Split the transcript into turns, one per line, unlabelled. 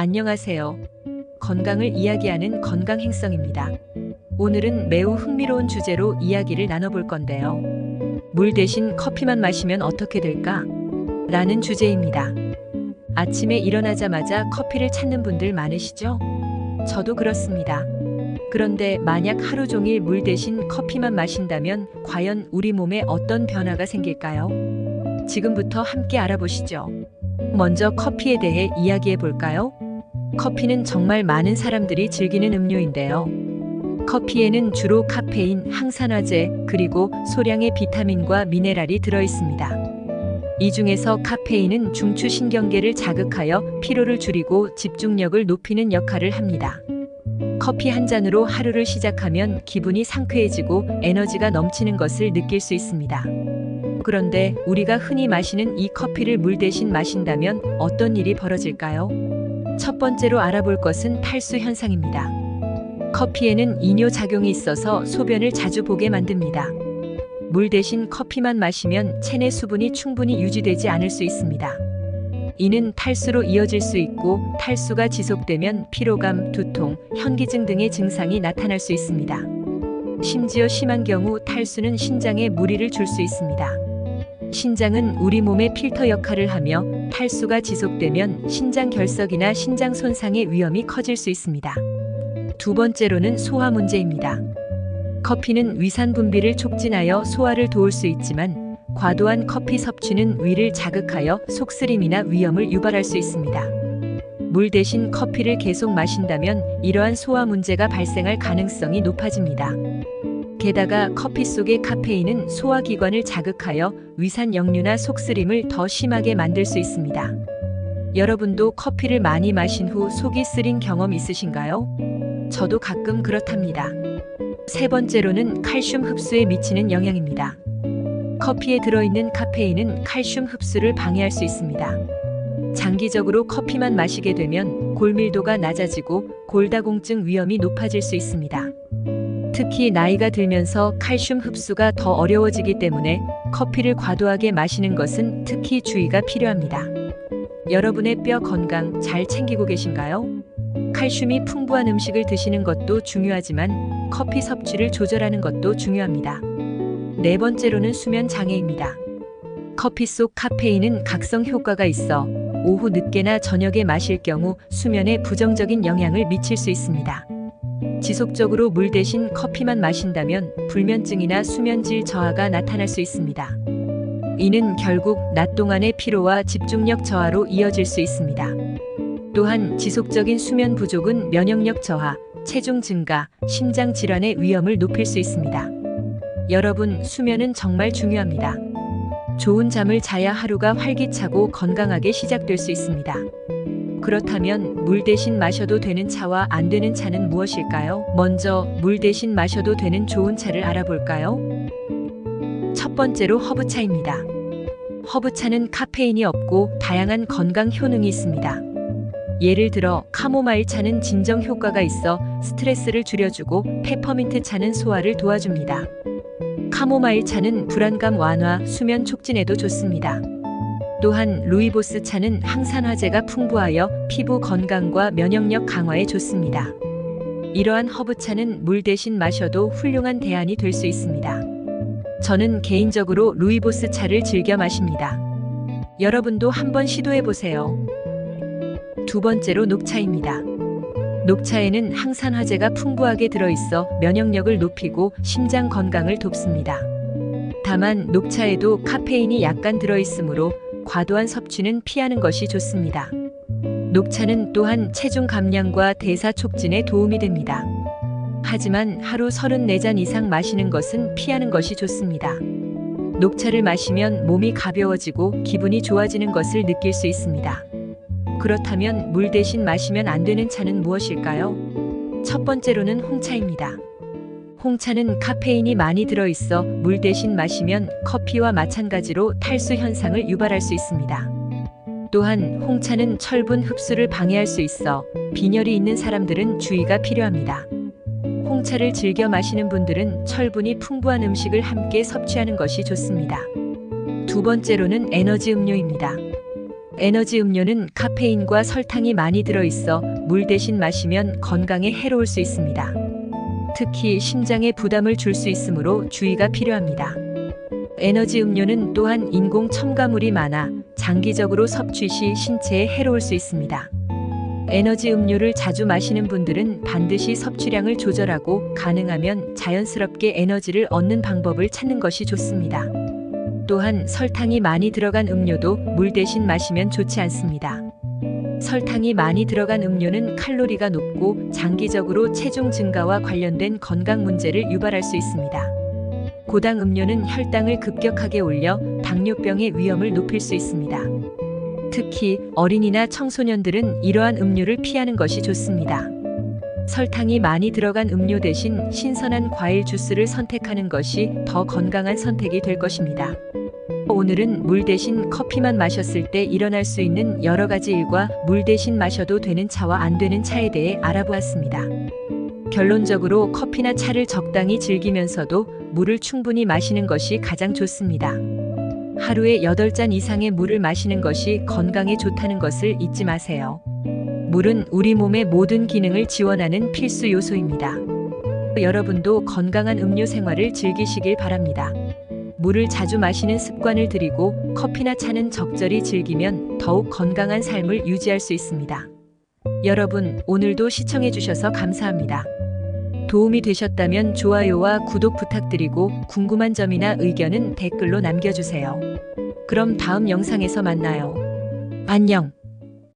안녕하세요. 건강을 이야기하는 건강 행성입니다. 오늘은 매우 흥미로운 주제로 이야기를 나눠볼 건데요. 물 대신 커피만 마시면 어떻게 될까? 라는 주제입니다. 아침에 일어나자마자 커피를 찾는 분들 많으시죠? 저도 그렇습니다. 그런데 만약 하루 종일 물 대신 커피만 마신다면 과연 우리 몸에 어떤 변화가 생길까요? 지금부터 함께 알아보시죠. 먼저 커피에 대해 이야기해 볼까요? 커피는 정말 많은 사람들이 즐기는 음료인데요. 커피에는 주로 카페인, 항산화제, 그리고 소량의 비타민과 미네랄이 들어 있습니다. 이 중에서 카페인은 중추신경계를 자극하여 피로를 줄이고 집중력을 높이는 역할을 합니다. 커피 한 잔으로 하루를 시작하면 기분이 상쾌해지고 에너지가 넘치는 것을 느낄 수 있습니다. 그런데 우리가 흔히 마시는 이 커피를 물 대신 마신다면 어떤 일이 벌어질까요? 첫 번째로 알아볼 것은 탈수 현상입니다. 커피에는 이뇨 작용이 있어서 소변을 자주 보게 만듭니다. 물 대신 커피만 마시면 체내 수분이 충분히 유지되지 않을 수 있습니다. 이는 탈수로 이어질 수 있고 탈수가 지속되면 피로감, 두통, 현기증 등의 증상이 나타날 수 있습니다. 심지어 심한 경우 탈수는 신장에 무리를 줄 수 있습니다. 신장은 우리 몸의 필터 역할을 하며 탈수가 지속되면 신장 결석이나 신장 손상의 위험이 커질 수 있습니다. 두 번째로는 소화 문제입니다. 커피는 위산 분비를 촉진하여 소화를 도울 수 있지만 과도한 커피 섭취는 위를 자극하여 속쓰림이나 위염을 유발할 수 있습니다. 물 대신 커피를 계속 마신다면 이러한 소화 문제가 발생할 가능성이 높아집니다. 게다가 커피 속의 카페인은 소화기관을 자극하여 위산 역류나 속쓰림을 더 심하게 만들 수 있습니다. 여러분도 커피를 많이 마신 후 속이 쓰린 경험 있으신가요? 저도 가끔 그렇답니다. 세 번째로는 칼슘 흡수에 미치는 영향입니다. 커피에 들어있는 카페인은 칼슘 흡수를 방해할 수 있습니다. 장기적으로 커피만 마시게 되면 골밀도가 낮아지고 골다공증 위험이 높아질 수 있습니다. 특히 나이가 들면서 칼슘 흡수가 더 어려워지기 때문에 커피를 과도하게 마시는 것은 특히 주의가 필요합니다. 여러분의 뼈 건강 잘 챙기고 계신가요? 칼슘이 풍부한 음식을 드시는 것도 중요하지만 커피 섭취를 조절하는 것도 중요합니다. 네 번째로는 수면 장애입니다. 커피 속 카페인은 각성 효과가 있어 오후 늦게나 저녁에 마실 경우 수면에 부정적인 영향을 미칠 수 있습니다. 지속적으로 물 대신 커피만 마신다면 불면증이나 수면질 저하가 나타날 수 있습니다. 이는 결국 낮 동안의 피로와 집중력 저하로 이어질 수 있습니다. 또한 지속적인 수면 부족은 면역력 저하, 체중 증가, 심장 질환의 위험을 높일 수 있습니다. 여러분, 수면은 정말 중요합니다. 좋은 잠을 자야 하루가 활기차고 건강하게 시작될 수 있습니다. 그렇다면 물 대신 마셔도 되는 차와 안 되는 차는 무엇일까요? 먼저 물 대신 마셔도 되는 좋은 차를 알아볼까요? 첫 번째로 허브차입니다. 허브차는 카페인이 없고 다양한 건강 효능이 있습니다. 예를 들어 카모마일 차는 진정 효과가 있어 스트레스를 줄여주고 페퍼민트 차는 소화를 도와줍니다. 카모마일 차는 불안감 완화, 수면 촉진에도 좋습니다. 또한 루이보스 차는 항산화제가 풍부하여 피부 건강과 면역력 강화에 좋습니다. 이러한 허브차는 물 대신 마셔도 훌륭한 대안이 될 수 있습니다. 저는 개인적으로 루이보스 차를 즐겨 마십니다. 여러분도 한번 시도해 보세요. 두 번째로 녹차입니다. 녹차에는 항산화제가 풍부하게 들어있어 면역력을 높이고 심장 건강을 돕습니다. 다만 녹차에도 카페인이 약간 들어있으므로 과도한 섭취는 피하는 것이 좋습니다. 녹차는 또한 체중 감량과 대사 촉진에 도움이 됩니다. 하지만 하루 34잔 이상 마시는 것은 피하는 것이 좋습니다. 녹차를 마시면 몸이 가벼워지고 기분이 좋아지는 것을 느낄 수 있습니다. 그렇다면 물 대신 마시면 안 되는 차는 무엇일까요? 첫 번째로는 홍차입니다. 홍차는 카페인이 많이 들어있어 물 대신 마시면 커피와 마찬가지로 탈수 현상을 유발할 수 있습니다. 또한 홍차는 철분 흡수를 방해할 수 있어 빈혈이 있는 사람들은 주의가 필요합니다. 홍차를 즐겨 마시는 분들은 철분이 풍부한 음식을 함께 섭취하는 것이 좋습니다. 두 번째로는 에너지 음료입니다. 에너지 음료는 카페인과 설탕이 많이 들어있어 물 대신 마시면 건강에 해로울 수 있습니다. 특히 심장에 부담을 줄 수 있으므로 주의가 필요합니다. 에너지 음료는 또한 인공 첨가물이 많아 장기적으로 섭취 시 신체에 해로울 수 있습니다. 에너지 음료를 자주 마시는 분들은 반드시 섭취량을 조절하고 가능하면 자연스럽게 에너지를 얻는 방법을 찾는 것이 좋습니다. 또한 설탕이 많이 들어간 음료도 물 대신 마시면 좋지 않습니다. 설탕이 많이 들어간 음료는 칼로리가 높고 장기적으로 체중 증가와 관련된 건강 문제를 유발할 수 있습니다. 고당 음료는 혈당을 급격하게 올려 당뇨병의 위험을 높일 수 있습니다. 특히 어린이나 청소년들은 이러한 음료를 피하는 것이 좋습니다. 설탕이 많이 들어간 음료 대신 신선한 과일 주스를 선택하는 것이 더 건강한 선택이 될 것입니다. 오늘은 물 대신 커피만 마셨을 때 일어날 수 있는 여러 가지 일과 물 대신 마셔도 되는 차와 안 되는 차에 대해 알아보았습니다. 결론적으로 커피나 차를 적당히 즐기면서도 물을 충분히 마시는 것이 가장 좋습니다. 하루에 8잔 이상의 물을 마시는 것이 건강에 좋다는 것을 잊지 마세요. 물은 우리 몸의 모든 기능을 지원하는 필수 요소입니다. 여러분도 건강한 음료 생활을 즐기시길 바랍니다. 물을 자주 마시는 습관을 들이고 커피나 차는 적절히 즐기면 더욱 건강한 삶을 유지할 수 있습니다. 여러분, 오늘도 시청해주셔서 감사합니다. 도움이 되셨다면 좋아요와 구독 부탁드리고 궁금한 점이나 의견은 댓글로 남겨주세요. 그럼 다음 영상에서 만나요. 안녕.